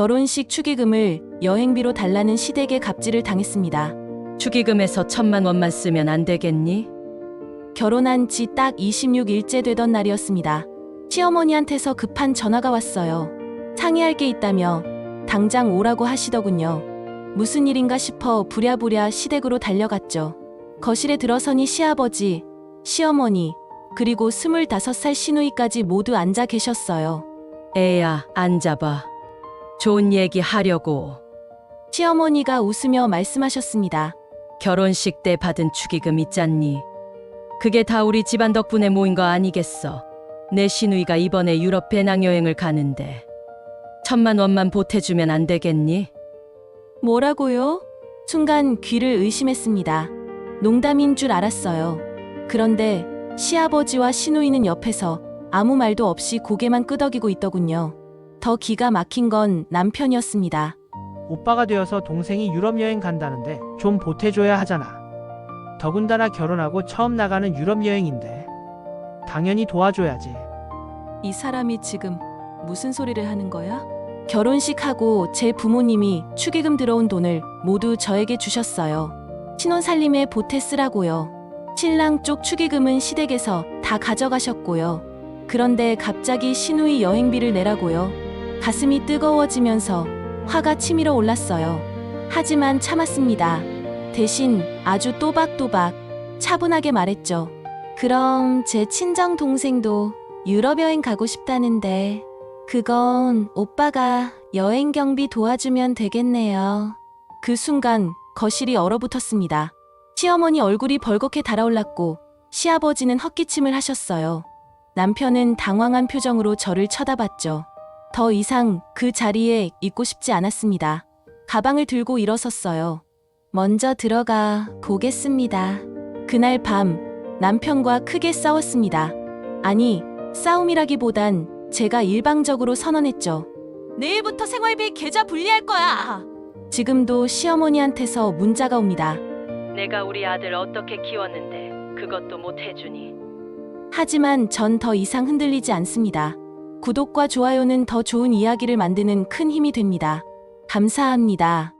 결혼식 축의금을 여행비로 달라는 시댁의 갑질을 당했습니다. 축의금에서 천만 원만 쓰면 안 되겠니? 결혼한 지 딱 26일째 되던 날이었습니다. 시어머니한테서 급한 전화가 왔어요. 상의할 게 있다며 당장 오라고 하시더군요. 무슨 일인가 싶어 부랴부랴 시댁으로 달려갔죠. 거실에 들어서니 시아버지, 시어머니, 그리고 25살 시누이까지 모두 앉아 계셨어요. 애야, 앉아봐. 좋은 얘기 하려고. 시어머니가 웃으며 말씀하셨습니다. 결혼식 때 받은 축의금 있잖니. 그게 다 우리 집안 덕분에 모인 거 아니겠어. 내 시누이가 이번에 유럽 배낭여행을 가는데 천만 원만 보태주면 안 되겠니? 뭐라고요? 순간 귀를 의심했습니다. 농담인 줄 알았어요. 그런데 시아버지와 시누이는 옆에서 아무 말도 없이 고개만 끄덕이고 있더군요. 더 기가 막힌 건 남편이었습니다. 오빠가 되어서 동생이 유럽 여행 간다는데 좀 보태줘야 하잖아. 더군다나 결혼하고 처음 나가는 유럽 여행인데 당연히 도와줘야지. 이 사람이 지금 무슨 소리를 하는 거야? 결혼식하고 제 부모님이 축의금 들어온 돈을 모두 저에게 주셨어요. 신혼 살림에 보태 쓰라고요. 신랑 쪽 축의금은 시댁에서 다 가져가셨고요. 그런데 갑자기 시누이 여행비를 내라고요. 가슴이 뜨거워지면서 화가 치밀어 올랐어요. 하지만 참았습니다. 대신 아주 또박또박 차분하게 말했죠. 그럼 제 친정 동생도 유럽 여행 가고 싶다는데 그건 오빠가 여행 경비 도와주면 되겠네요. 그 순간 거실이 얼어붙었습니다. 시어머니 얼굴이 벌겋게 달아올랐고 시아버지는 헛기침을 하셨어요. 남편은 당황한 표정으로 저를 쳐다봤죠. 더 이상 그 자리에 있고 싶지 않았습니다. 가방을 들고 일어섰어요. 먼저 들어가 보겠습니다. 그날 밤 남편과 크게 싸웠습니다. 아니, 싸움이라기보단 제가 일방적으로 선언했죠. 내일부터 생활비 계좌 분리할 거야. 지금도 시어머니한테서 문자가 옵니다. 내가 우리 아들 어떻게 키웠는데 그것도 못 해주니. 하지만 전 더 이상 흔들리지 않습니다. 구독과 좋아요는 더 좋은 이야기를 만드는 큰 힘이 됩니다. 감사합니다.